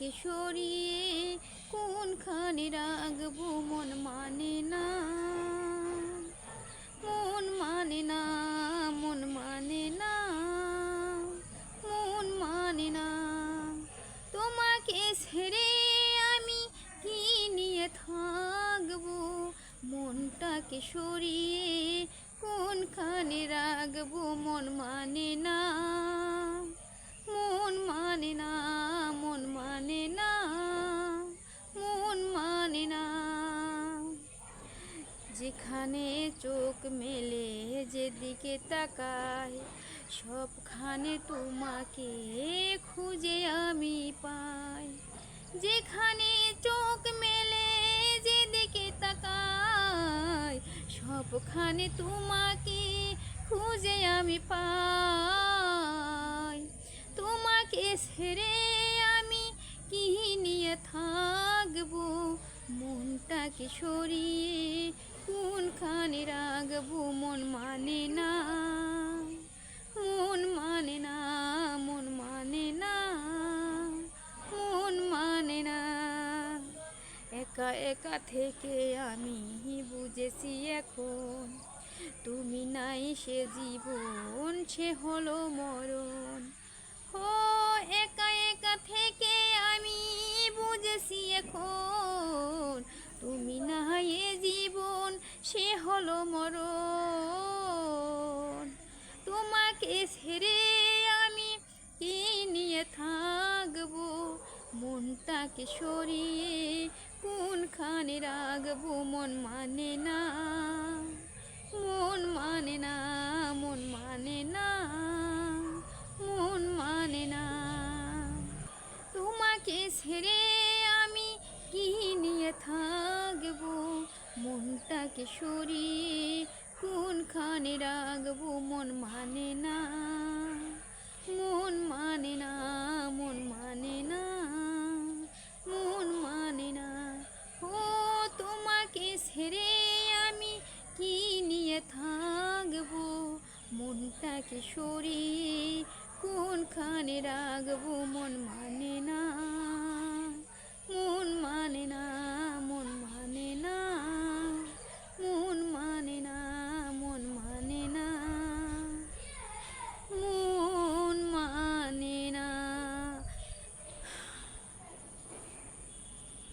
মনটাকে সরিয়ে কোনখানে রাখব? মন মানে না, মন মানে না, মন মানে না, মন মানে না। তোমাকে ছেড়ে আমি কি নিয়ে থাকব? মনটাকে সরিয়ে কোনখানে রাখব? মন মানে না যেখানে চোখ মেলে, যেদিকে তাকায়, সবখানে তোমাকে খুঁজে আমি পাই। যেখানে চোখ মেলে, যেদিকে তাকায়, সবখানে তোমাকে খুঁজে আমি পাই। তোমাকে ছেড়ে আমি কি নিয়ে থাকব? মনটাকে সরিয়ে কোনখানে রাখব মন মানে না। মন মানে না, মন মানে না। মন মানে না। একা একা থেকে আমি বুঝেছি এখন, তুমি নাই সে জীবন, সে হলো মরণ। ও একা একা থেকে আমি বুঝেছি এখন তুমি না এ জীবন, সে হলো মরণ। তোমাকে ছেড়ে আমি কি নিয়ে থাকব? মনটাকে সরিয়ে কোনখানে রাখব? মন মানে না, মন মন মনটাকে সরিয়ে কোনখানে রাখব মন মানে না। মন মানে না, মন মানে না। মন মানে না। ও, তোমাকে ছেড়ে আমি কি নিয়ে থাকব? মনটাকে সরিয়ে কোনখানে রাখব মন মানে